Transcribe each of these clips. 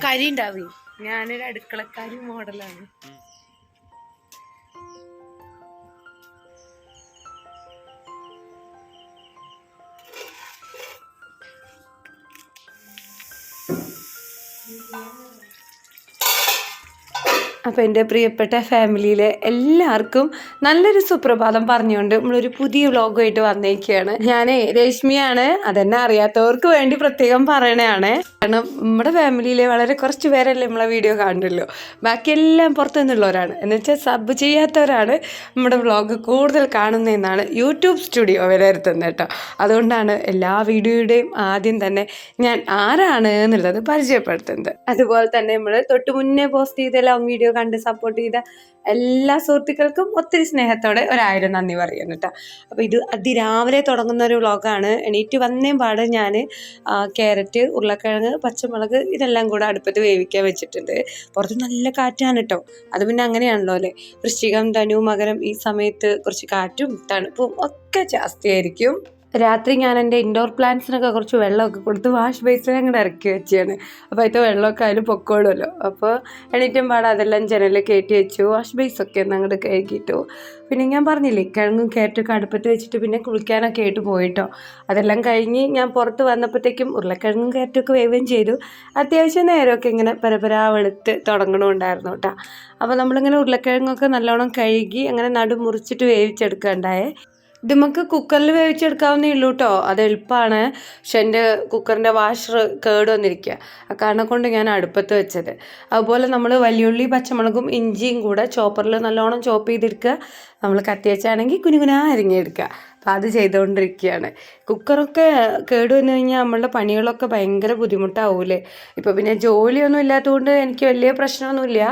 കരി ഉണ്ടാവേ ഞാനൊരു അടുക്കളക്കാരി മോഡലാണ്. അപ്പോൾ എന്റെ പ്രിയപ്പെട്ട ഫാമിലിയിലെ എല്ലാവർക്കും നല്ലൊരു സുപ്രഭാതം പറഞ്ഞുകൊണ്ട് നമ്മളൊരു പുതിയ വ്ലോഗുമായിട്ട് വന്നേക്കുകയാണ് ഞാനേ രശ്മിയാണ് അതെന്നെ അറിയാത്തവർക്ക് വേണ്ടി പ്രത്യേകം പറയണതാണ് കാരണം നമ്മുടെ ഫാമിലിയിലെ വളരെ കുറച്ച് പേരല്ലേ നമ്മളെ വീഡിയോ കാണുന്നുള്ളൂ. ബാക്കിയെല്ലാം പുറത്തു നിന്നുള്ളവരാണ് എന്നുവെച്ചാൽ സബ് ചെയ്യാത്തവരാണ് നമ്മുടെ വ്ളോഗ് കൂടുതൽ കാണുന്നതെന്നാണ് യൂട്യൂബ് സ്റ്റുഡിയോ വിലയിരുത്തുന്നത് കേട്ടോ. അതുകൊണ്ടാണ് എല്ലാ വീഡിയോയുടെയും ആദ്യം തന്നെ ഞാൻ ആരാണ് എന്നുള്ളത് പരിചയപ്പെടുത്തുന്നത്. അതുപോലെ തന്നെ നമ്മൾ തൊട്ട് മുന്നേ പോസ്റ്റ് ചെയ്ത ലോങ് വീഡിയോ കണ്ട് സപ്പോർട്ട് ചെയ്ത എല്ലാ സുഹൃത്തുക്കൾക്കും ഒത്തിരി സ്നേഹത്തോടെ ഒരായിരം നന്ദി പറയുന്നു കേട്ടോ അപ്പോൾ ഇത് അതിരാവിലെ തുടങ്ങുന്ന ഒരു വ്ളോഗാണ് എണീറ്റ് വന്നേം പാട് ഞാൻ ക്യാരറ്റ് ഉരുളക്കിഴങ്ങ് പച്ചമുളക് ഇതെല്ലാം കൂടെ അടുപ്പത്ത് വേവിക്കാൻ വെച്ചിട്ടുണ്ട്. പുറത്ത് നല്ല കാറ്റാണ് കേട്ടോ അത് പിന്നെ അങ്ങനെയാണല്ലോ അല്ലേ? വൃശ്ചികം ധനു മകരം ഈ സമയത്ത് കുറച്ച് കാറ്റും തണുപ്പും ഒക്കെ ജാസ്തിയായിരിക്കും. രാത്രി ഞാൻ എന്റെ ഇൻഡോർ പ്ലാന്റ്സിനൊക്കെ കുറച്ച് വെള്ളമൊക്കെ കൊടുത്ത് വാഷ് ബേസിൽ അങ്ങോട്ട് ഇറക്കി വെച്ചാണ് അപ്പോൾ അതിന്റെ വെള്ളമൊക്കെ അതിൽ പൊക്കോളുമല്ലോ. അപ്പോൾ എണീറ്റും പാടെ അതെല്ലാം ജനലിൽ കയറ്റി വെച്ചു. വാഷ് ബേസൊക്കെ ഒന്ന് അങ്ങോട്ട് കഴുകിയിട്ടു. പിന്നെ ഞാൻ പറഞ്ഞില്ലേ കിഴങ്ങും കയറ്റൊക്കെ അടുപ്പത്ത് വെച്ചിട്ട് പിന്നെ കുളിക്കാനൊക്കെ ആയിട്ട് പോയിട്ടോ. അതെല്ലാം കഴിഞ്ഞ് ഞാൻ പുറത്ത് വന്നപ്പോഴത്തേക്കും ഉരുളക്കിഴങ്ങും കയറ്റൊക്കെ വേവുകയും ചെയ്തു. അത്യാവശ്യം നേരമൊക്കെ ഇങ്ങനെ പരപരാ വെളുത്ത് തുടങ്ങണമുണ്ടായിരുന്നു കേട്ടോ അപ്പോൾ നമ്മളിങ്ങനെ ഉരുളക്കിഴങ്ങൊക്കെ നല്ലോണം കഴുകി അങ്ങനെ നടു മുറിച്ചിട്ട് വേവിച്ചെടുക്കണ്ടായേ ഇത് നമുക്ക് കുക്കറിൽ വേവിച്ചെടുക്കാവുന്നേ ഉള്ളൂ കേട്ടോ അത് എളുപ്പമാണ് പക്ഷെ എന്റെ കുക്കറിന്റെ വാഷർ കേട് വന്നിരിക്കുക ആ കാരണം കൊണ്ട് ഞാൻ അടുപ്പത്ത് വെച്ചത്. അതുപോലെ നമ്മൾ വലിയുള്ളി പച്ചമുളകും ഇഞ്ചിയും കൂടെ ചോപ്പറിൽ നല്ലോണം ചോപ്പ് ചെയ്തെടുക്കുക നമ്മൾ കത്തി വെച്ചാണെങ്കിൽ കുനുകുനാ അരിഞ്ഞെടുക്കുക അപ്പോൾ അത് ചെയ്തുകൊണ്ടിരിക്കുകയാണ് കുക്കറൊക്കെ കേട് വന്നു കഴിഞ്ഞാൽ നമ്മളുടെ പണികളൊക്കെ ഭയങ്കര ബുദ്ധിമുട്ടാവൂലേ? ഇപ്പോൾ പിന്നെ ജോലിയൊന്നും ഇല്ലാത്തതുകൊണ്ട് എനിക്ക് വലിയ പ്രശ്നമൊന്നുമില്ല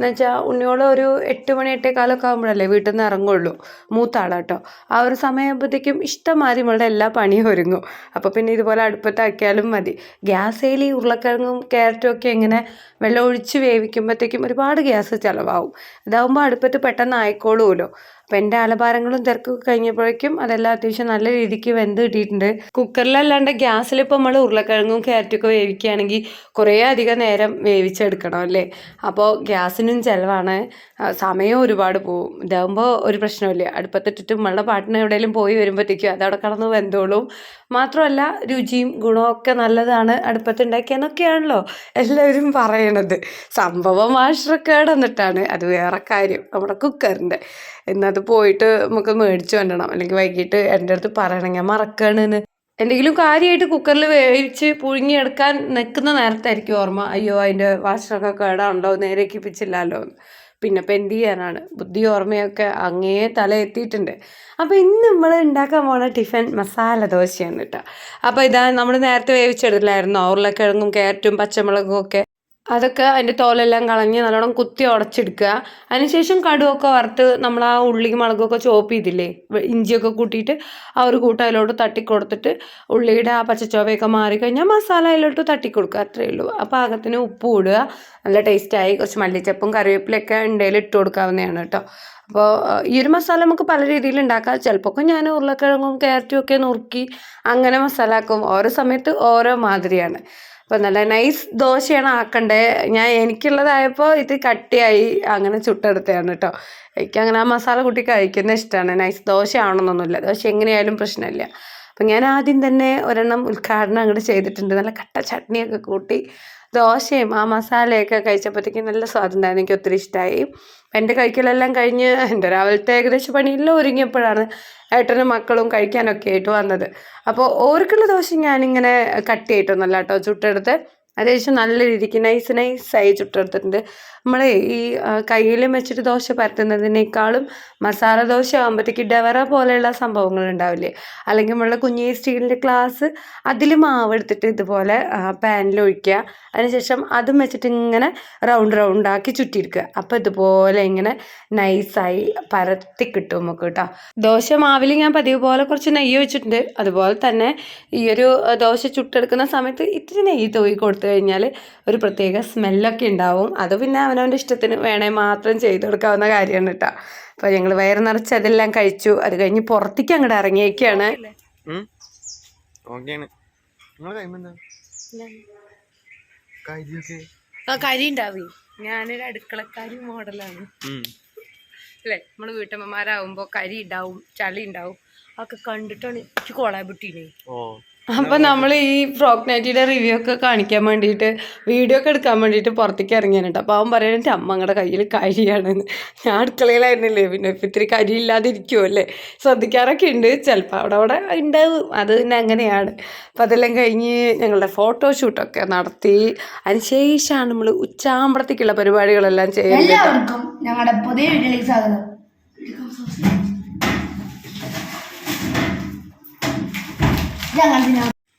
എന്ന് വെച്ചാൽ ഉണ്ണിയോളം ഒരു എട്ട് മണി എട്ടേക്കാലൊക്കെ ആകുമ്പോഴല്ലേ വീട്ടിൽ നിന്ന് ഇറങ്ങുള്ളൂ മൂത്താളാട്ടോ. ആ ഒരു സമയമാകുമ്പോഴത്തേക്കും ഇഷ്ടംമാതിരി നമ്മളുടെ എല്ലാ പണിയും ഒരുങ്ങും. അപ്പോൾ പിന്നെ ഇതുപോലെ അടുപ്പത്താക്കിയാലും മതി. ഗ്യാസ് ഈ ഉരുളക്കിഴങ്ങും ക്യാരറ്റും ഒക്കെ ഇങ്ങനെ വെള്ളം ഒഴിച്ച് വേവിക്കുമ്പോഴത്തേക്കും ഒരുപാട് ഗ്യാസ് ചിലവാകും. ഇതാകുമ്പോൾ അടുപ്പത്ത് പെട്ടെന്ന് ആയിക്കോളുമല്ലോ അപ്പം എന്റെ അലഭാരങ്ങളും തിരക്കൊക്കെ കഴിഞ്ഞപ്പോഴേക്കും അതെല്ലാം അത്യാവശ്യം നല്ല രീതിക്ക് വെന്ത് കിട്ടിയിട്ടുണ്ട്. കുക്കറിലല്ലാണ്ട് ഗ്യാസിൽ ഇപ്പോൾ നമ്മൾ ഉരുളക്കിഴങ്ങും ക്യാരറ്റൊക്കെ വേവിക്കുകയാണെങ്കിൽ കുറേ അധികം നേരം വേവിച്ചെടുക്കണം അല്ലേ? അപ്പോൾ ഗ്യാസിനും ചിലവാണ്. സമയം ഒരുപാട് പോവും. ഇതാകുമ്പോൾ ഒരു പ്രശ്നമില്ല അടുപ്പത്തിട്ടിട്ട് നമ്മളുടെ പാട്ടിന് എവിടെയെങ്കിലും പോയി വരുമ്പോഴത്തേക്കും അതവിടെ കടന്ന് വെന്തോളും. മാത്രമല്ല രുചിയും ഗുണമൊക്കെ നല്ലതാണ് അടുപ്പത്തുണ്ടാക്കിയെന്നൊക്കെയാണല്ലോ എല്ലാവരും പറയണത്. സംഭവം വാഷറക്കേട് എന്നിട്ടാണ്. അത് വേറെ കാര്യം. നമ്മുടെ കുക്കറിന്റെ. എന്നത് പോയിട്ട് നമുക്ക് മേടിച്ച് കൊണ്ടണം. അല്ലെങ്കിൽ വൈകിട്ട് എന്റെ അടുത്ത് പറയണം ഞാൻ മറക്കണെന്ന്. എന്തെങ്കിലും കാര്യമായിട്ട് കുക്കറിൽ വേവിച്ച് പുഴുങ്ങിയെടുക്കാൻ നിൽക്കുന്ന നേരത്തായിരിക്കും ഓർമ്മ. അയ്യോ അതിന്റെ വാഷറൊക്കെ കേടാണല്ലോ. നേരേക്കിപ്പിച്ചില്ലല്ലോ എന്ന് പിന്നെ ഇപ്പം ചെയ്യാനാണ്? ബുദ്ധി ഓർമ്മയൊക്കെ അങ്ങേ തല എത്തിയിട്ടുണ്ട്. അപ്പോൾ ഇന്ന് നമ്മൾ ഉണ്ടാക്കാൻ പോണ ടിഫൻ മസാല ദോശയാണ് കേട്ടോ അപ്പോൾ ഇതാ നമ്മൾ നേരത്തെ വേവിച്ചെടുത്തില്ലായിരുന്നോ? ഉരുളക്കിഴങ്ങും ക്യാരറ്റും പച്ചമുളകും ഒക്കെ. അതൊക്കെ അതിന്റെ തോലെല്ലാം കളഞ്ഞ് നല്ലോണം കുത്തി ഉടച്ചെടുക്കുക. അതിനുശേഷം കടുവൊക്കെ വറുത്ത് നമ്മൾ ആ ഉള്ളി മുളകൊക്കെ ചോപ്പ് ചെയ്തില്ലേ? ഇഞ്ചിയൊക്കെ കൂട്ടിയിട്ട് ആ ഒരു കൂട്ടം അതിലോട്ട് തട്ടിക്കൊടുത്തിട്ട് ഉള്ളിയുടെ ആ പച്ചച്ചോവയൊക്കെ മാറിക്കഴിഞ്ഞാൽ മസാല അതിലോട്ട് തട്ടിക്കൊടുക്കുക. അത്രയേ ഉള്ളൂ. ആ പാകത്തിന് ഉപ്പ് ഇടുക. നല്ല ടേസ്റ്റായി കുറച്ച് മല്ലിച്ചപ്പും കറിവേപ്പിലൊക്കെ ഉണ്ടെങ്കിൽ ഇട്ട് കൊടുക്കാവുന്നതാണ് കേട്ടോ അപ്പോൾ ഈ ഒരു മസാല നമുക്ക് പല രീതിയിൽ ഉണ്ടാക്കാം. ചിലപ്പോൾ ഞാൻ ഉരുളക്കിഴങ്ങും ക്യാരറ്റും ഒക്കെ നുറുക്കി അങ്ങനെ മസാല ആക്കും. ഓരോ സമയത്ത് ഓരോ മാതിരിയാണ്. അപ്പോൾ നല്ല നൈസ് ദോശയാണ് ആക്കണ്ടേ? ഞാൻ എനിക്കുള്ളതായപ്പോൾ ഇത് കട്ടിയായി അങ്ങനെ ചുട്ടെടുത്തതാണ് കേട്ടോ എനിക്കങ്ങനെ ആ മസാല കൂട്ടി കഴിക്കുന്ന ഇഷ്ടമാണ് നൈസ് ദോശ ആവണമെന്നൊന്നുമില്ല ദോശ എങ്ങനെയായാലും പ്രശ്നമില്ല. അപ്പം ഞാൻ ആദ്യം തന്നെ ഒരെണ്ണം ഉദ്ഘാടനം അങ്ങോട്ട് ചെയ്തിട്ടുണ്ട്. നല്ല കട്ട ചട്നിയൊക്കെ കൂട്ടി ദോശയും ആ മസാലയൊക്കെ കഴിച്ചപ്പോഴത്തേക്കും നല്ല സ്വാദുണ്ടായിരുന്നു എനിക്ക് ഒത്തിരി ഇഷ്ടമായി എന്റെ കഴിക്കലെല്ലാം കഴിഞ്ഞ് എന്റെ രാവിലത്തെ ഏകദേശം പണിയെല്ലാം ഒരുങ്ങിയപ്പോഴാണ് ഏട്ടനും മക്കളും കഴിക്കാനൊക്കെ ആയിട്ട് വന്നത്. അപ്പോൾ ഓർക്കുള്ള ദോശ ഞാനിങ്ങനെ കട്ട് ചെയ്തിട്ടൊന്നല്ല കേട്ടോ ചുട്ടെടുത്ത്. അത്യാവശ്യം നല്ല രീതിക്ക് നൈസ് ആയി ചുട്ടെടുത്തിട്ടുണ്ട് നമ്മൾ ഈ കയ്യിലും വെച്ചിട്ട് ദോശ പരത്തുന്നതിനേക്കാളും മസാല ദോശ ആകുമ്പോഴത്തേക്ക് ഡവറ പോലെയുള്ള സംഭവങ്ങൾ ഉണ്ടാവില്ലേ? അല്ലെങ്കിൽ നമ്മളുടെ കുഞ്ഞി സ്റ്റീലിന്റെ ഗ്ലാസ് അതിൽ മാവ് എടുത്തിട്ട് ഇതുപോലെ പാനിൽ ഒഴിക്കുക. അതിനുശേഷം അതും വെച്ചിട്ട് ഇങ്ങനെ റൗണ്ട് റൗണ്ടാക്കി ചുറ്റിയിരിക്കുക. അപ്പം അപ്പോൾ ഇതുപോലെ ഇങ്ങനെ നൈസായി പരത്തി കിട്ടും നമുക്ക് കേട്ടോ. ദോശ മാവിൽ ഞാൻ പതിവ് പോലെ കുറച്ച് നെയ്യ് വെച്ചിട്ടുണ്ട് അതുപോലെ തന്നെ ഈ ഒരു ദോശ ചുട്ടെടുക്കുന്ന സമയത്ത് ഇത്തിരി നെയ്യ് തൂയി കൊടുത്തു കഴിഞ്ഞാൽ ഒരു പ്രത്യേക സ്മെല്ലൊക്കെ ഉണ്ടാവും. അത് പിന്നെ അവനവന്റെ ഇഷ്ടത്തിന് വേണേൽ മാത്രം ചെയ്തു കൊടുക്കാവുന്ന കാര്യമാണ് കേട്ടോ അപ്പോൾ ഞങ്ങൾ വയറ് നിറച്ച് അതെല്ലാം കഴിച്ചു. അത് കഴിഞ്ഞ് പുറത്തേക്ക് അങ്ങോട്ട് ഇറങ്ങിയേക്കാണ്. കരി ഉണ്ടാവേ ഞാനൊരു അടുക്കളക്കാരി മോഡലാണ്. അല്ലേ? നമ്മൾ വീട്ടമ്മമാരാകുമ്പോൾ കരി ഉണ്ടാവും ചളി ഉണ്ടാവും അതൊക്കെ കണ്ടിട്ടാണ് എനിക്ക് കോളാബിട്ടീനെ ഓ. അപ്പൊ നമ്മൾ ഈ ഫ്രോക്ക് നൈറ്റിയുടെ റിവ്യൂ ഒക്കെ കാണിക്കാൻ വേണ്ടിയിട്ട് വീഡിയോ ഒക്കെ എടുക്കാൻ വേണ്ടിയിട്ട് പുറത്തേക്ക് ഇറങ്ങിയാണ് അപ്പോൾ അവൻ പറയുന്നത് എന്റെ അമ്മങ്ങളുടെ കയ്യിൽ കരിയാണെന്ന്. ഞാൻ അടുക്കളയിലായിരുന്നില്ലേ പിന്നെ ഇപ്പം ഇത്തിരി കരി ഇല്ലാതിരിക്കുമല്ലേ ശ്രദ്ധിക്കാറൊക്കെ ഉണ്ട്. ചിലപ്പോൾ അവിടെ അവിടെ ഉണ്ടാവും. അത് പിന്നെ അങ്ങനെയാണ്. അപ്പം അതെല്ലാം കഴിഞ്ഞ് ഞങ്ങളുടെ ഫോട്ടോഷൂട്ടൊക്കെ നടത്തി. അതിനുശേഷമാണ് നമ്മൾ ഉച്ചാമ്പളത്തേക്കുള്ള പരിപാടികളെല്ലാം ചെയ്യുന്നത്. ഞങ്ങളുടെ പുതിയ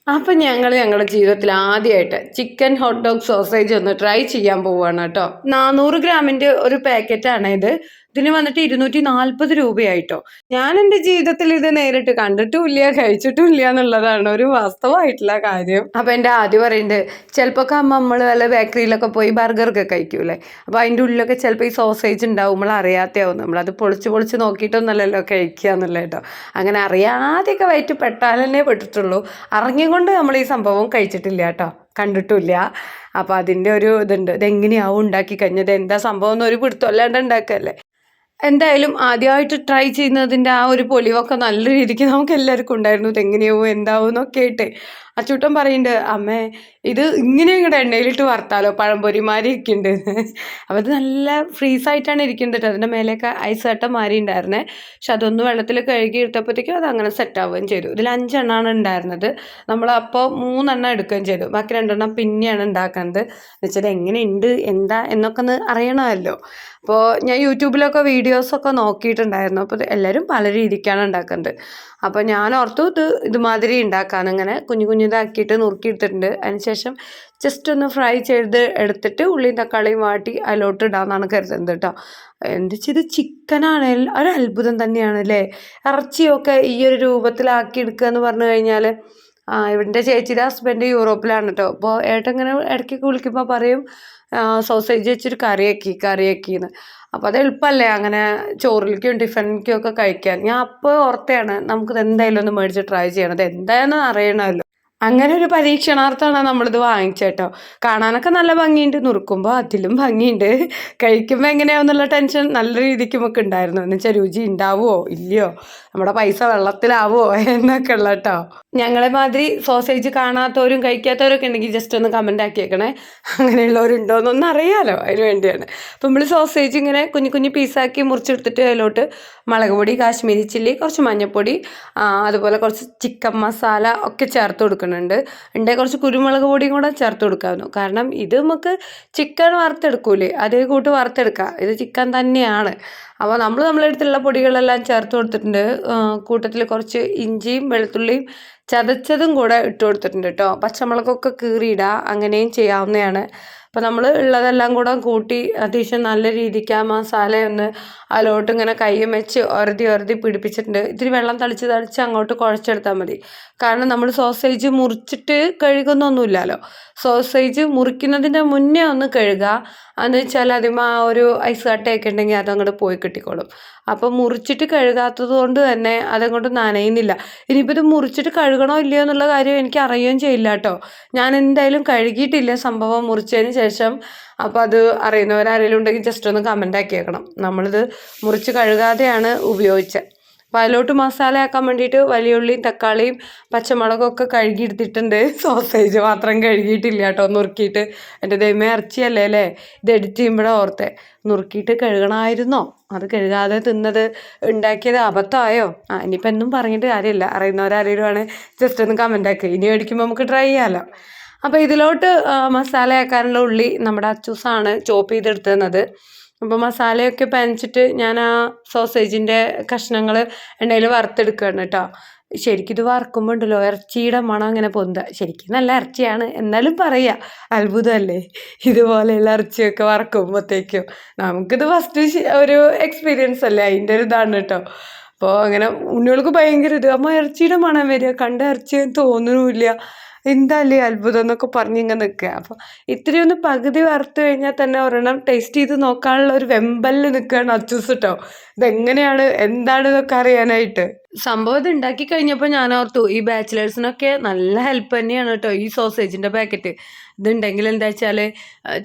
അപ്പം ഞങ്ങൾ ഞങ്ങളുടെ ജീവിതത്തിൽ ആദ്യമായിട്ട് ചിക്കൻ ഹോട്ട് ഡോഗ് സോസേജ് ഒന്ന് ട്രൈ ചെയ്യാൻ പോവുകയാണ് കേട്ടോ. നാനൂറ് ഗ്രാമിന്റെ ഒരു പാക്കറ്റാണ് ഇത്. ഇതിന് വന്നിട്ട് ഇരുന്നൂറ്റി നാൽപ്പത് രൂപയായിട്ടോ. ഞാൻ എന്റെ ജീവിതത്തിൽ ഇത് നേരിട്ട് കണ്ടിട്ടുമില്ല കഴിച്ചിട്ടുമില്ല എന്നുള്ളതാണ് ഒരു വാസ്തവമായിട്ടുള്ള കാര്യം. അപ്പം എന്റെ ആദ്യം പറയുന്നുണ്ട് ചിലപ്പോൾ അമ്മ നമ്മൾ വല്ല ബേക്കറിയിലൊക്കെ പോയി ബർഗറൊക്കെ കഴിക്കൂലേ അപ്പോൾ അതിന്റെ ഉള്ളിലൊക്കെ ചിലപ്പോൾ ഈ സോസേജ് ഉണ്ടാവും നമ്മൾ അറിയാത്തയാവും നമ്മളത് പൊളിച്ച് പൊളിച്ച് നോക്കിയിട്ടൊന്നല്ലല്ലോ കഴിക്കുക എന്നുള്ള കേട്ടോ. അങ്ങനെ അറിയാതെയൊക്കെ വയറ്റ് പെട്ടാൽ തന്നെ പെട്ടിട്ടുള്ളൂ. അറിഞ്ഞുകൊണ്ട് നമ്മൾ ഈ സംഭവം കഴിച്ചിട്ടില്ല കേട്ടോ. കണ്ടിട്ടില്ല അപ്പോൾ അതിന്റെ ഒരു ഇതുണ്ട്. ഇതെങ്ങനെയാവും ഉണ്ടാക്കി കഴിഞ്ഞത്? എന്താ സംഭവം എന്ന് ഒരു പിടുത്തമല്ലാണ്ട് ഉണ്ടാക്കല്ലേ? എന്തായാലും ആദ്യമായിട്ട് ട്രൈ ചെയ്യുന്നതിന്റെ ആ ഒരു പൊലിവൊക്കെ നല്ല രീതിക്ക് നമുക്ക് എല്ലാവർക്കും ഉണ്ടായിരുന്നു. ഇതെങ്ങനെയാവും എന്താവും എന്നൊക്കെ ആയിട്ട്. അച്ചൂട്ടൻ പറയുന്നുണ്ട് അമ്മേ ഇത് ഇങ്ങനെ ഇങ്ങോട്ട് എണ്ണയിലിട്ട് വറുത്താലോ? പഴംപൊരിമാരി ഇരിക്കുന്നുണ്ട് അപ്പോൾ ഇത് നല്ല ഫ്രീസായിട്ടാണ് ഇരിക്കുന്നത് അതിന്റെ മേലെയൊക്കെ ഐസ് കട്ട മാരി ഉണ്ടായിരുന്നേ. പക്ഷെ അതൊന്ന് വെള്ളത്തിൽ കഴുകി എടുത്തപ്പോഴത്തേക്കും അത് അങ്ങനെ സെറ്റ് ആവുകയും ചെയ്തു. ഇതിൽ അഞ്ചെണ്ണമാണ് ഉണ്ടായിരുന്നത്. നമ്മൾ അപ്പോൾ മൂന്നെണ്ണം എടുക്കുകയും ചെയ്തു. ബാക്കി രണ്ടെണ്ണം പിന്നെയാണ് ഉണ്ടാക്കുന്നത്. എന്ന് വെച്ചാൽ എങ്ങനെയുണ്ട് എന്താ എന്നൊക്കെ ഒന്ന് അറിയണമല്ലോ. അപ്പോൾ ഞാൻ യൂട്യൂബിലൊക്കെ വീഡിയോസൊക്കെ നോക്കിയിട്ടുണ്ടായിരുന്നു. അപ്പോൾ എല്ലാവരും പല രീതിക്കാണ് ഉണ്ടാക്കുന്നത്. അപ്പോൾ ഞാൻ ഓർത്തു ഇത് ഇതുമാതിരി ഉണ്ടാക്കാൻ ഇങ്ങനെ കുഞ്ഞു കുഞ്ഞിതാക്കിയിട്ട് നുറുക്കിയെടുത്തിട്ടുണ്ട്. അതിനുശേഷം ജസ്റ്റ് ഒന്ന് ഫ്രൈ ചെയ്ത് എടുത്തിട്ട് ഉള്ളിയും തക്കാളിയും വാട്ടി അതിലോട്ട് ഇടാമെന്നാണ് കരുതുന്നത് കേട്ടോ. എന്താ ഇത് ചിക്കനാണ്. ഒരു അത്ഭുതം തന്നെയാണ് അല്ലേ? ഇറച്ചിയൊക്കെ ഈ ഒരു രൂപത്തിലാക്കി എടുക്കുക എന്ന് പറഞ്ഞു കഴിഞ്ഞാൽ ആ ഇവിടെ ചേച്ചിയുടെ ഹസ്ബൻഡ് യൂറോപ്പിലാണ് കേട്ടോ. അപ്പോൾ ഏട്ടൻ ഇങ്ങനെ ഇടയ്ക്കൊക്കെ വിളിക്കുമ്പോൾ പറയും സോസേജ് വെച്ചൊരു കറിയാക്കി കറിയാക്കിയെന്ന് അപ്പോൾ അത് എളുപ്പമല്ലേ? അങ്ങനെ ചോറിലേക്കും ടിഫിനിലേക്കും ഒക്കെ കഴിക്കാൻ. ഞാൻ അപ്പോൾ ഓർത്തെയാണ് നമുക്കിത് എന്തായാലും ഒന്ന് മേടിച്ച് ട്രൈ ചെയ്യണം. ഇത് എന്തായാലും അറിയണമല്ലോ. അങ്ങനെ ഒരു പരീക്ഷണാർത്ഥമാണ് നമ്മളിത് വാങ്ങിച്ചേട്ടോ. കാണാനൊക്കെ നല്ല ഭംഗിയുണ്ട് നുറുക്കുമ്പോൾ അതിലും ഭംഗിയുണ്ട്. കഴിക്കുമ്പോൾ എങ്ങനെയാവുന്നുള്ള ടെൻഷൻ നല്ല രീതിക്ക് നമുക്ക് ഉണ്ടായിരുന്നു. എന്നുവെച്ചാൽ രുചി ഉണ്ടാവുമോ ഇല്ലയോ? നമ്മുടെ പൈസ വെള്ളത്തിലാവുമോ എന്നൊക്കെ ഉള്ള കേട്ടോ ഞങ്ങളെ മാതിരി സോസേജ് കാണാത്തവരും കഴിക്കാത്തവരൊക്കെ ഉണ്ടെങ്കിൽ ജസ്റ്റ് ഒന്ന് കമന്റ് ആക്കിയേക്കണേ. അങ്ങനെയുള്ളവരുണ്ടോ എന്നൊന്നും അറിയാലോ അതിന് വേണ്ടിയാണ്. അപ്പം നമ്മൾ സോസേജ് ഇങ്ങനെ കുഞ്ഞു കുഞ്ഞു പീസാക്കി മുറിച്ചെടുത്തിട്ട് അതിലോട്ട് മുളക് പൊടി കാശ്മീരി ചില്ലി കുറച്ച് മഞ്ഞൾപ്പൊടി അതുപോലെ കുറച്ച് ചിക്കൻ മസാല ഒക്കെ ചേർത്ത് കൊടുക്കുന്നുണ്ട്. ഉണ്ടെ കുറച്ച് കുരുമുളക് പൊടിയും കൂടെ ചേർത്ത് കൊടുക്കാമെന്നു കാരണം ഇത് നമുക്ക് ചിക്കൻ വറുത്തെടുക്കൂലേ അതേ കൂട്ട് വറുത്തെടുക്കാം. ഇത് ചിക്കൻ തന്നെയാണ്. അപ്പോൾ നമ്മൾ നമ്മളെ അടുത്തുള്ള പൊടികളെല്ലാം ചേർത്ത് കൊടുത്തിട്ടുണ്ട്. കൂട്ടത്തിൽ കുറച്ച് ഇഞ്ചിയും വെളുത്തുള്ളിയും ചതച്ചതും കൂടെ ഇട്ട് കൊടുത്തിട്ടുണ്ട് കേട്ടോ പച്ചമുളകൊക്കെ കീറിയിടുക അങ്ങനെയും ചെയ്യാവുന്നതാണ്. അപ്പോൾ നമ്മൾ ഉള്ളതെല്ലാം കൂടെ കൂട്ടി അത്യാവശ്യം നല്ല രീതിക്ക് ആ മസാല ഒന്ന് അതിലോട്ട് ഇങ്ങനെ കയ്യും വെച്ച് ഒരതി ഒരതി പിടിപ്പിച്ചിട്ടുണ്ട്. ഇത്തിരി വെള്ളം തളിച്ച് തളിച്ച് അങ്ങോട്ട് കുഴച്ചെടുത്താൽ മതി. കാരണം നമ്മൾ സോസേജ് മുറിച്ചിട്ട് കഴുകുന്നൊന്നുമില്ലല്ലോ. സോസേജ് മുറിക്കുന്നതിന്റെ മുന്നേ ഒന്ന് കഴുകുക എന്ന് വെച്ചാൽ അതിമ ആ ഒരു ഐസ് കട്ടയൊക്കെ ഉണ്ടെങ്കിൽ അതങ്ങോട്ട് പോയി കിട്ടിക്കോളും. അപ്പോൾ മുറിച്ചിട്ട് കഴുകാത്തത് കൊണ്ട് തന്നെ അതങ്ങോട്ട് നനയുന്നില്ല. ഇനിയിപ്പോൾ ഇത് മുറിച്ചിട്ട് കഴുകണോ ഇല്ലയോ എന്നുള്ള കാര്യം എനിക്ക് അറിയുകയും ചെയ്യില്ല കേട്ടോ. ഞാൻ എന്തായാലും കഴുകിയിട്ടില്ല സംഭവം മുറിച്ചതിന് ശേഷം. അപ്പോൾ അത് അറിയുന്നവരാരെങ്കിലും ഉണ്ടെങ്കിൽ ജസ്റ്റ് ഒന്ന് കമന്റ് ആക്കിയേക്കണം നമ്മളിത് മുറിച്ച് കഴുകാതെയാണ് ഉപയോഗിച്ചത്. അതിലോട്ട് മസാല ആക്കാൻ വേണ്ടിയിട്ട് വലിയ ഉള്ളിയും തക്കാളിയും പച്ചമുളകും ഒക്കെ കഴുകിയെടുത്തിട്ടുണ്ട്. സോസേജ് മാത്രം കഴുകിയിട്ടില്ല കേട്ടോ നുറുക്കിയിട്ട്. എന്റെ ദൈവമേ ഇറച്ചിയല്ലേ അല്ലേ? ഇത് എഡിറ്റ് ചെയ്യുമ്പോഴാണ് ഓർത്തെ. നുറുക്കിയിട്ട് കഴുകണമായിരുന്നോ? അത് കഴുകാതെ തിന്നത് ഉണ്ടാക്കിയത് അബദ്ധമായോ? ആ ഇനിയിപ്പോൾ എന്നും പറഞ്ഞിട്ട് കാര്യമില്ല. അറിയുന്നവരാരെങ്കിലും ജസ്റ്റ് ഒന്ന് കമന്റ് ആക്കുക ഇനി മേടിക്കുമ്പോൾ നമുക്ക് ട്രൈ ചെയ്യാമല്ലോ അപ്പോൾ ഇതിലോട്ട് മസാല ആക്കാനുള്ള ഉള്ളി നമ്മുടെ അച്ചൂസാണ് ചോപ്പ് ചെയ്തെടുത്തുന്നത് അപ്പോൾ മസാലയൊക്കെ പനച്ചിട്ട് ഞാൻ ആ സോസേജിന്റെ കഷ്ണങ്ങൾ എണ്ണയിൽ വറുത്തെടുക്കുകയാണ് കേട്ടോ ശരിക്കും ഇത് വറുക്കുമ്പോൾ ഉണ്ടല്ലോ ഇറച്ചിയുടെ മണം അങ്ങനെ പൊന്തുക. ശരിക്കും നല്ല ഇറച്ചിയാണ് എന്നാലും പറയുക അത്ഭുതമല്ലേ? ഇതുപോലെയുള്ള ഇറച്ചിയൊക്കെ വറക്കുമ്പോഴത്തേക്കും നമുക്കിത് ഫസ്റ്റ് ഒരു എക്സ്പീരിയൻസ് അല്ലേ? അതിന്റെ ഒരു ഇതാണ് കേട്ടോ അപ്പോൾ അങ്ങനെ ഉണ്ണികൾക്ക് ഭയങ്കര ഇത്. അമ്മ ഇറച്ചിയുടെ മണം വരിക. കണ്ട ഇറച്ചി തോന്നുന്നില്ല എന്താല്ലേ അത്ഭുതം എന്നൊക്കെ പറഞ്ഞ് ഇങ്ങനെ നിൽക്കുക. അപ്പോൾ ഇത്തിരി ഒന്ന് പകുതി വറുത്ത് കഴിഞ്ഞാൽ തന്നെ ഒരെണ്ണം ടേസ്റ്റ് ചെയ്ത് നോക്കാനുള്ള ഒരു വെമ്പലിൽ നിൽക്കുകയാണ് അച്ചൂസ് കേട്ടോ ഇതെങ്ങനെയാണ്? എന്താണ് ഇതൊക്കെ അറിയാനായിട്ട്? സംഭവം ഇത് ഉണ്ടാക്കി കഴിഞ്ഞപ്പോൾ ഞാൻ ഓർത്തു ഈ ബാച്ചിലേഴ്സിനൊക്കെ നല്ല ഹെൽപ്പ് തന്നെയാണ് കേട്ടോ ഈ സോസേജിന്റെ പാക്കറ്റ് ഇതുണ്ടെങ്കിൽ എന്താ വെച്ചാൽ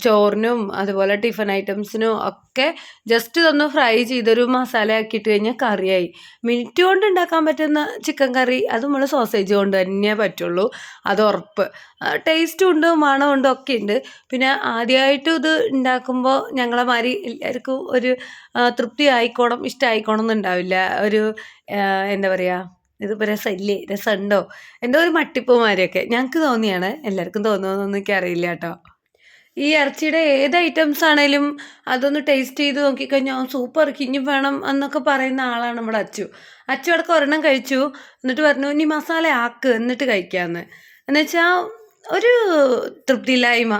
ചോറിനും അതുപോലെ ടിഫൻ ഐറ്റംസിനും ഒക്കെ ജസ്റ്റ് ഇതൊന്ന് ഫ്രൈ ചെയ്തൊരു മസാല ആക്കിയിട്ട് കഴിഞ്ഞാൽ കറിയായി. മിനിറ്റ് കൊണ്ട് ഉണ്ടാക്കാൻ പറ്റുന്ന ചിക്കൻ കറി അത് നമ്മൾ സോസേജ് കൊണ്ട് തന്നെ പറ്റുള്ളൂ. അത് ഉറപ്പ്. ടേസ്റ്റും ഉണ്ട് മണമുണ്ട് ഒക്കെ ഉണ്ട്. പിന്നെ ആദ്യമായിട്ട് ഇത് ഉണ്ടാക്കുമ്പോൾ ഞങ്ങളെ മാതിരി എല്ലാവർക്കും ഒരു തൃപ്തി ആയിക്കോണം ഇഷ്ടമായിക്കോണം എന്നുണ്ടാവില്ല ഒരു എന്താ പറയുക ഇതിപ്പോൾ രസമില്ലേ? രസമുണ്ടോ? എന്തോ ഒരു മട്ടിപ്പുമാരൊക്കെ ഞങ്ങൾക്ക് തോന്നിയാണ്. എല്ലാവർക്കും തോന്നുമെന്നൊന്നും അറിയില്ല കേട്ടോ. ഈ ഇറച്ചിയുടെ ഏത് ഐറ്റംസ് ആണേലും അതൊന്ന് ടേസ്റ്റ് ചെയ്ത് നോക്കിക്കഴിഞ്ഞാൽ സൂപ്പർ കിഞ്ഞും വേണം എന്നൊക്കെ പറയുന്ന ആളാണ് നമ്മുടെ അച്ചു. അച്ചു അടക്കം ഒരെണ്ണം കഴിച്ചു. എന്നിട്ട് പറഞ്ഞു ഇനി മസാല ആക്ക് എന്നിട്ട് കഴിക്കാമെന്ന് എന്നുവെച്ചാൽ ഒരു തൃപ്തിയില്ലായ്മ.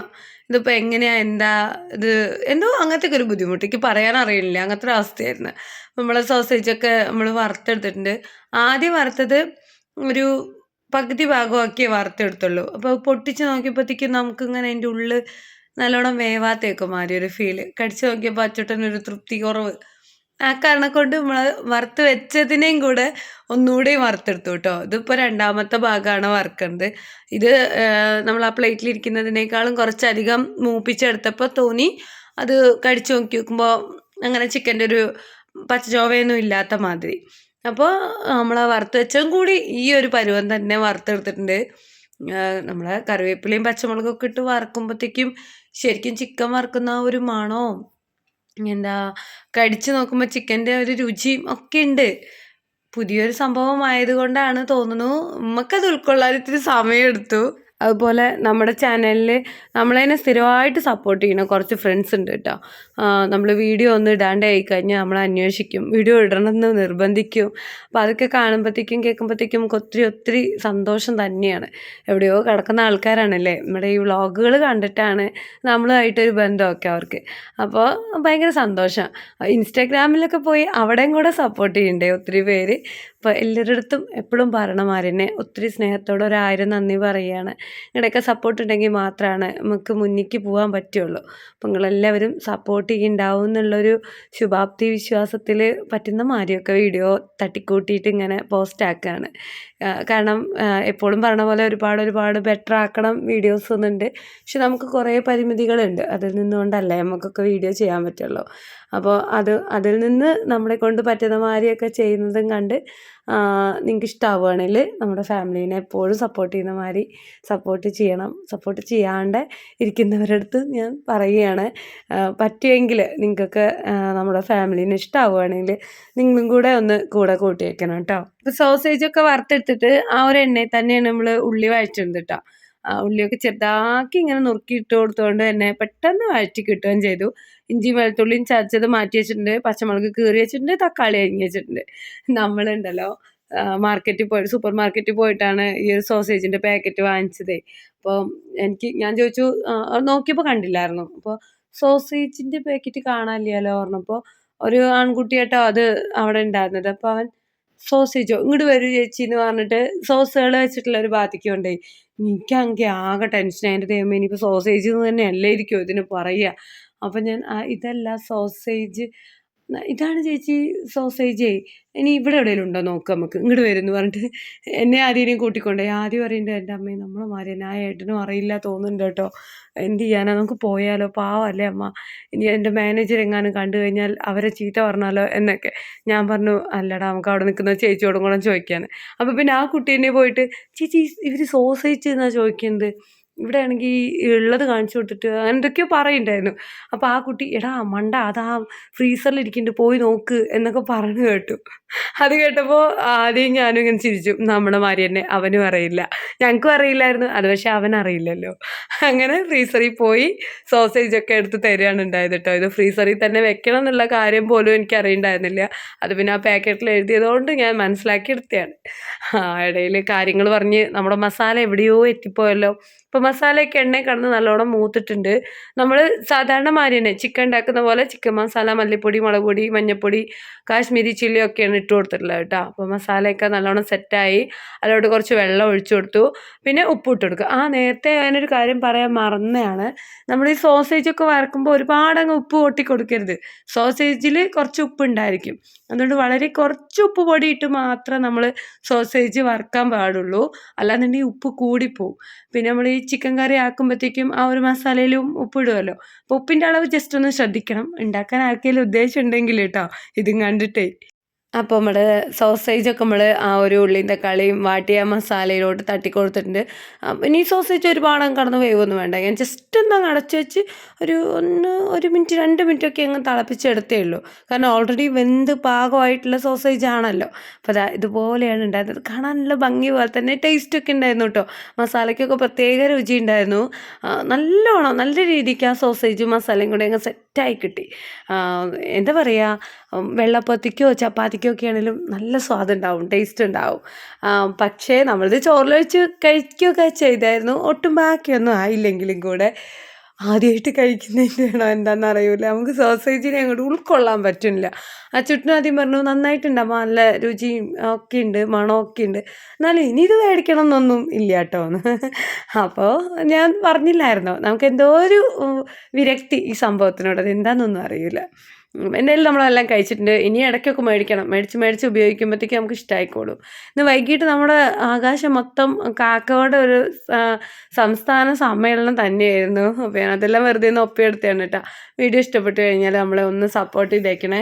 ഇതിപ്പോൾ എങ്ങനെയാ എന്താ ഇത്? എന്തോ അങ്ങനത്തെ ഒരു ബുദ്ധിമുട്ട്. എനിക്ക് പറയാൻ അറിയില്ല. അങ്ങനത്തെ ഒരു അവസ്ഥയായിരുന്നു. നമ്മളെ സോസേജൊക്കെ നമ്മൾ വറുത്തെടുത്തിട്ടുണ്ട്. ആദ്യം വറുത്തത് ഒരു പകുതി ഭാഗമാക്കിയേ വറുത്തെടുത്തുള്ളൂ. അപ്പോൾ പൊട്ടിച്ച് നോക്കിയപ്പോഴത്തേക്കും നമുക്കിങ്ങനെ അതിന്റെ ഉള്ളിൽ നല്ലോണം വേവാത്തേക്ക് മാറി ഒരു ഫീൽ കടിച്ചു നോക്കിയപ്പോൾ അച്ചുട്ടനൊരു തൃപ്തി കുറവ് ആ കാരണം കൊണ്ട് നമ്മൾ വറുത്ത് വെച്ചതിനെയും കൂടെ ഒന്നുകൂടി വറുത്തെടുത്തു കേട്ടോ. ഇതിപ്പോൾ രണ്ടാമത്തെ ഭാഗമാണ് വറുക്കുന്നത് ഇത് നമ്മൾ ആ പ്ലേറ്റിലിരിക്കുന്നതിനേക്കാളും കുറച്ചധികം മൂപ്പിച്ചെടുത്തപ്പോൾ തോന്നി അത് കടിച്ചു നോക്കി നോക്കുമ്പോൾ അങ്ങനെ ചിക്കന്റെ ഒരു പച്ചചോവയൊന്നും ഇല്ലാത്ത മാതിരി. അപ്പോൾ നമ്മൾ വറുത്ത് വെച്ചതും കൂടി ഈ ഒരു പരുവം തന്നെ വറുത്തെടുത്തിട്ടുണ്ട്. നമ്മൾ കറിവേപ്പിലയും പച്ചമുളകൊക്കെ ഇട്ട് വറക്കുമ്പോഴത്തേക്കും ശരിക്കും ചിക്കൻ വറുക്കുന്ന ഒരു മണവും എന്താ കടിച്ചു നോക്കുമ്പോൾ ചിക്കന്റെ ഒരു രുചിയും ഒക്കെ ഉണ്ട്. പുതിയൊരു സംഭവം ആയതുകൊണ്ടാണ് തോന്നുന്നു നമുക്കത് ഉൾക്കൊള്ളാൻ ഇത്തിരി സമയമെടുത്തു. അതുപോലെ നമ്മുടെ ചാനലിൽ നമ്മളതിനെ സ്ഥിരമായിട്ട് സപ്പോർട്ട് ചെയ്യണം കുറച്ച് ഫ്രണ്ട്സ് ഉണ്ട് കേട്ടോ നമ്മൾ വീഡിയോ ഒന്ന് ഇടാണ്ടായി കഴിഞ്ഞാൽ നമ്മൾ അന്വേഷിക്കും വീഡിയോ ഇടണമെന്ന് നിർബന്ധിക്കും. അപ്പോൾ അതൊക്കെ കാണുമ്പോഴത്തേക്കും കേൾക്കുമ്പോഴത്തേക്കും ഒത്തിരി ഒത്തിരി സന്തോഷം തന്നെയാണ്. എവിടെയോ കിടക്കുന്ന ആൾക്കാരാണല്ലേ? നമ്മുടെ ഈ വ്ളോഗുകൾ കണ്ടിട്ടാണ് നമ്മളുമായിട്ടൊരു ബന്ധമൊക്കെ അവർക്ക്. അപ്പോൾ ഭയങ്കര സന്തോഷം. ഇൻസ്റ്റാഗ്രാമിലൊക്കെ പോയി അവിടെയും കൂടെ സപ്പോർട്ട് ചെയ്യണ്ടേ ഒത്തിരി പേര്. അപ്പോൾ എല്ലാവരുടെ അടുത്തും എപ്പോഴും പറയണമാരെന്നെ ഒത്തിരി സ്നേഹത്തോടെ ഒരായിരം നന്ദി പറയുകയാണ് നിങ്ങളുടെയൊക്കെ സപ്പോർട്ട് ഉണ്ടെങ്കിൽ മാത്രമാണ് നമുക്ക് മുന്നിക്ക് പോകാൻ പറ്റുള്ളൂ. അപ്പോൾ നിങ്ങളെല്ലാവരും സപ്പോർട്ട് ചെയ്യുന്നുണ്ടാവും എന്നുള്ളൊരു ശുഭാപ്തി വിശ്വാസത്തിൽ പറ്റുന്ന മാതിരിയൊക്കെ വീഡിയോ തട്ടിക്കൂട്ടിയിട്ട് ഇങ്ങനെ പോസ്റ്റ് ആക്കുകയാണ് കാരണം എപ്പോഴും പറഞ്ഞ പോലെ ഒരുപാട് ഒരുപാട് ബെറ്റർ ആക്കണം വീഡിയോസ് ഒന്നുണ്ട് പക്ഷെ നമുക്ക് കുറേ പരിമിതികളുണ്ട്. അതിൽ നിന്നുകൊണ്ടല്ലേ നമുക്കൊക്കെ വീഡിയോ ചെയ്യാൻ പറ്റുള്ളൂ. അപ്പോൾ അത് അതിൽ നിന്ന് നമ്മളെ കൊണ്ട് പറ്റുന്ന മാതിരിയൊക്കെ ചെയ്യുന്നതും കണ്ട് നിങ്ങൾക്ക് ഇഷ്ടമാവുകയാണെങ്കിൽ നമ്മുടെ ഫാമിലീനെ എപ്പോഴും സപ്പോർട്ട് ചെയ്യുന്ന മാതിരി സപ്പോർട്ട് ചെയ്യണം. സപ്പോർട്ട് ചെയ്യാണ്ട് ഇരിക്കുന്നവരുടെ അടുത്ത് ഞാൻ പറയുകയാണ്. പറ്റുമെങ്കിൽ നിങ്ങൾക്കൊക്കെ നമ്മുടെ ഫാമിലീനെ ഇഷ്ടമാവുകയാണെങ്കിൽ നിങ്ങളും കൂടെ ഒന്ന് കൂടെ കൂട്ടി. വെക്കണം കേട്ടോ ഇപ്പോൾ സോസേജൊക്കെ വറുത്തെടുത്തിട്ട് ആ ഒരു എണ്ണയിൽ തന്നെയാണ് നമ്മൾ ഉള്ളി വഴറ്റുന്നത് കേട്ടോ. ഉള്ളിയൊക്കെ ചെറുതാക്കി ഇങ്ങനെ നുറുക്കി ഇട്ട് കൊടുത്തുകൊണ്ട് തന്നെ പെട്ടെന്ന് വഴറ്റി കിട്ടുകയും ചെയ്തു. ഇഞ്ചി വെളുത്തുള്ളിയും ചതച്ചത് മാറ്റി വെച്ചിട്ടുണ്ട് പച്ചമുളക് കീറി വെച്ചിട്ടുണ്ട് തക്കാളി അരിഞ്ഞ് വെച്ചിട്ടുണ്ട്. നമ്മളുണ്ടല്ലോ മാർക്കറ്റിൽ പോയി സൂപ്പർ മാർക്കറ്റിൽ പോയിട്ടാണ് ഈ ഒരു സോസേജിന്റെ പാക്കറ്റ് വാങ്ങിച്ചതേ. അപ്പോൾ എനിക്ക് ഞാൻ ചോദിച്ചു നോക്കിയപ്പോൾ കണ്ടില്ലായിരുന്നു. അപ്പോൾ സോസേജിന്റെ പാക്കറ്റ് കാണാനില്ലല്ലോ പറഞ്ഞപ്പോൾ ഒരു ആൺകുട്ടിയായിട്ടോ അത് അവിടെ ഉണ്ടായിരുന്നത്. അപ്പോൾ അവൻ സോസേജോ ഇങ്ങോട്ട് വരൂ ചേച്ചി എന്ന് പറഞ്ഞിട്ട് സോസുകൾ വെച്ചിട്ടുള്ള ഒരു ബാത്തിക്ക് കൊണ്ടുപോയി എനിക്കാണെങ്കിൽ ആകെ ടെൻഷൻ എന്റെ ദൈവം ഇനിയിപ്പോൾ സോസേജ് എന്ന് തന്നെ ഇരിക്കുമോ ഇതിന് പറയുക. അപ്പം ഞാൻ "ആ, ഇതല്ല സോസേജ്. ഇതാണ് ചേച്ചി സോസേജേ. ഇനി ഇവിടെ എവിടെയെങ്കിലും ഉണ്ടോ നോക്ക് നമുക്ക്. ഇങ്ങോട്ട് വരുമെന്ന് പറഞ്ഞിട്ട് എന്നെ ആദ്യം കൂട്ടിക്കൊണ്ടേ. ആദ്യം പറയുന്നുണ്ട് എന്റെ അമ്മയെ നമ്മൾ മാറി ആ ഏട്ടനും അറിയില്ല തോന്നുന്നുണ്ട് കേട്ടോ. എന്ത് ചെയ്യാനാ? നമുക്ക് പോയാലോ? പാവല്ലേ അമ്മ. ഇനി എന്റെ മാനേജർ എങ്ങാനും കണ്ടു കഴിഞ്ഞാൽ അവരെ ചീത്ത പറഞ്ഞാലോ എന്നൊക്കെ ഞാൻ പറഞ്ഞു അല്ലടാ നമുക്ക് അവിടെ നിൽക്കുന്ന ചേച്ചിയോടും കൂടെ ചോദിക്കാൻ അപ്പോൾ പിന്നെ ആ കുട്ടി എന്നെ പോയിട്ട് ചേച്ചി ഇവർ സോസേജ് എന്നാണ് ചോദിക്കുന്നത് ഇവിടെ ആണെങ്കിൽ ഉള്ളത് കാണിച്ചു കൊടുത്തിട്ട് എന്തൊക്കെയോ പറയുന്നുണ്ടായിരുന്നു. അപ്പോൾ ആ കുട്ടി എടാ മണ്ട അതാ ഫ്രീസറിൽ ഇരിക്കുന്നുണ്ട് പോയി നോക്ക് എന്നൊക്കെ പറഞ്ഞു കേട്ടു. അത് കേട്ടപ്പോൾ ആദ്യം ഞാനും ഇങ്ങനെ ചിരിച്ചു. നമ്മുടെ മാതിരി തന്നെ അവനും അറിയില്ല. ഞങ്ങൾക്കും അറിയില്ലായിരുന്നു. അത് പക്ഷേ അവൻ അറിയില്ലല്ലോ. അങ്ങനെ ഫ്രീസറിൽ പോയി സോസേജ് ഒക്കെ എടുത്ത് തരികയാണ് ഉണ്ടായത് കേട്ടോ. ഇത് ഫ്രീസറിൽ തന്നെ വെക്കണം എന്നുള്ള കാര്യം പോലും എനിക്ക് അറിയണ്ടായിരുന്നില്ല. അത് പിന്നെ ആ പാക്കറ്റിൽ എഴുതിയതുകൊണ്ട് ഞാൻ മനസ്സിലാക്കി എടുത്തതാണ്. ആ ഇടയിൽ കാര്യങ്ങൾ പറഞ്ഞ് നമ്മുടെ മസാല എവിടെയോ എത്തിപ്പോയല്ലോ. ഇപ്പോൾ മസാലയൊക്കെ എണ്ണ കിടന്ന് നല്ലോണം മൂത്തിട്ടുണ്ട്. നമ്മൾ സാധാരണ മാതിരി തന്നെ ചിക്കൻ ഉണ്ടാക്കുന്ന പോലെ ചിക്കൻ മസാല മല്ലിപ്പൊടി മുളക് പൊടി മഞ്ഞൾപ്പൊടി കാശ്മീരി ചില്ലി ഒക്കെയാണ് ഇട്ട് കൊടുത്തിട്ടുള്ളത് കേട്ടോ. അപ്പോൾ മസാലയൊക്കെ നല്ലോണം സെറ്റായി അതിലോട്ട് കുറച്ച് വെള്ളം ഒഴിച്ചു കൊടുത്തു. പിന്നെ ഉപ്പ് ഇട്ട് കൊടുക്കുക. ആ നേരത്തെ ഞാനൊരു കാര്യം പറയാൻ മറന്നതാണ് നമ്മൾ ഈ സോസേജ് ഒക്കെ വറക്കുമ്പോൾ ഒരുപാട് അങ്ങ് ഉപ്പ് കൊട്ടി കൊടുക്കരുത്. സോസേജിൽ കുറച്ച് ഉപ്പ് ഉണ്ടായിരിക്കും അതുകൊണ്ട് വളരെ കുറച്ച് ഉപ്പ് പൊടി ഇട്ട് മാത്രം നമ്മൾ സോസേജ് വറക്കാൻ പാടുള്ളൂ. അല്ലാന്നുണ്ടെങ്കിൽ ഉപ്പ് കൂടിപ്പോവും. പിന്നെ നമ്മൾ ഈ ചിക്കൻ കറി ആക്കുമ്പോഴത്തേക്കും ആ ഒരു മസാലയിലും ഉപ്പിടുമല്ലോ അപ്പോൾ ഉപ്പിന്റെ അളവ് ജസ്റ്റ് ഒന്ന് ശ്രദ്ധിക്കണം. ഉണ്ടാക്കാൻ ആർക്കെങ്കിലും ഉദ്ദേശം ഉണ്ടെങ്കിൽ കേട്ടോ ഇതും കണ്ടിട്ടേ. അപ്പോൾ നമ്മൾ സോസേജൊക്കെ നമ്മൾ ആ ഒരു ഉള്ളിയും കളിയും വാട്ടിയ മസാലയിലോട്ട് തട്ടി കൊടുത്തിട്ടുണ്ട് ഇനി സോസേജ് ഒരുപാട് കടന്ന് വേവൊന്നും വേണ്ട. ഞാൻ ജസ്റ്റ് ഒന്ന് അടച്ചു വെച്ച് ഒരു ഒന്ന് ഒരു മിനിറ്റ് രണ്ട് മിനിറ്റ് ഒക്കെ അങ്ങ് തിളപ്പിച്ചെടുത്തേ ഉള്ളൂ. കാരണം ഓൾറെഡി വെന്ത് പാകമായിട്ടുള്ള സോസേജ് ആണല്ലോ. അപ്പോൾ അതാ ഇതുപോലെയാണ് ഉണ്ടായിരുന്നത് കാണാൻ നല്ല ഭംഗി പോലെ തന്നെ ടേസ്റ്റ് ഒക്കെ ഉണ്ടായിരുന്നു കേട്ടോ. മസാലയ്ക്കൊക്കെ പ്രത്യേക രുചി ഉണ്ടായിരുന്നു. നല്ലോണം നല്ല രീതിക്ക് ആ സോസേജും മസാലയും കൂടെ അങ്ങ് സെറ്റായി കിട്ടി. എന്താ പറയുക വെള്ളപ്പത്തിക്കോ ചപ്പാത്തിക്കോ ഒക്കെ ആണെങ്കിലും നല്ല സ്വാദ് ഉണ്ടാവും ടേസ്റ്റ് ഉണ്ടാവും. പക്ഷേ നമ്മളിത് ചോറിലൊഴിച്ച് കഴിക്കുകയൊക്കെ ചെയ്തായിരുന്നു. ഒട്ടും ബാക്കിയൊന്നും ആയില്ലെങ്കിലും കൂടെ ആദ്യമായിട്ട് കഴിക്കുന്നതിന്റെയാണോ എന്താണെന്ന് അറിയില്ല നമുക്ക് സോസേജിനെ അങ്ങോട്ട് ഉൾക്കൊള്ളാൻ പറ്റുന്നില്ല. ആ ചുറ്റിനും ആദ്യം പറഞ്ഞു നന്നായിട്ടുണ്ടാവും നല്ല രുചിയും ഒക്കെ ഉണ്ട് മണമൊക്കെ ഉണ്ട്. എന്നാലും ഇനി ഇത് മേടിക്കണം എന്നൊന്നും ഇല്ല കേട്ടോ. അപ്പോൾ ഞാൻ പറഞ്ഞില്ലായിരുന്നോ? നമുക്ക് എന്തോ ഒരു വിരക്തി ഈ സംഭവത്തിനോട്. അത് എന്താണെന്നൊന്നും അറിയില്ല എന്തായാലും നമ്മളെല്ലാം കഴിച്ചിട്ടുണ്ട്. ഇനി ഇടയ്ക്കൊക്കെ മേടിക്കണം. മേടിച്ച് മേടിച്ച് ഉപയോഗിക്കുമ്പോഴത്തേക്ക് നമുക്ക് ഇഷ്ടമായിക്കോളും ഇന്ന് വൈകിട്ട് നമ്മുടെ ആകാശം മൊത്തം കാക്കകളുടെ ഒരു സംസ്ഥാന സമ്മേളനം തന്നെയായിരുന്നു. അപ്പോൾ അതെല്ലാം വെറുതെ ഒന്ന് ഒപ്പിയെടുത്തതാണ് കേട്ടോ. വീഡിയോ ഇഷ്ടപ്പെട്ടു കഴിഞ്ഞാൽ നമ്മളെ ഒന്ന് സപ്പോർട്ട് ചെയ്തേക്കണേ.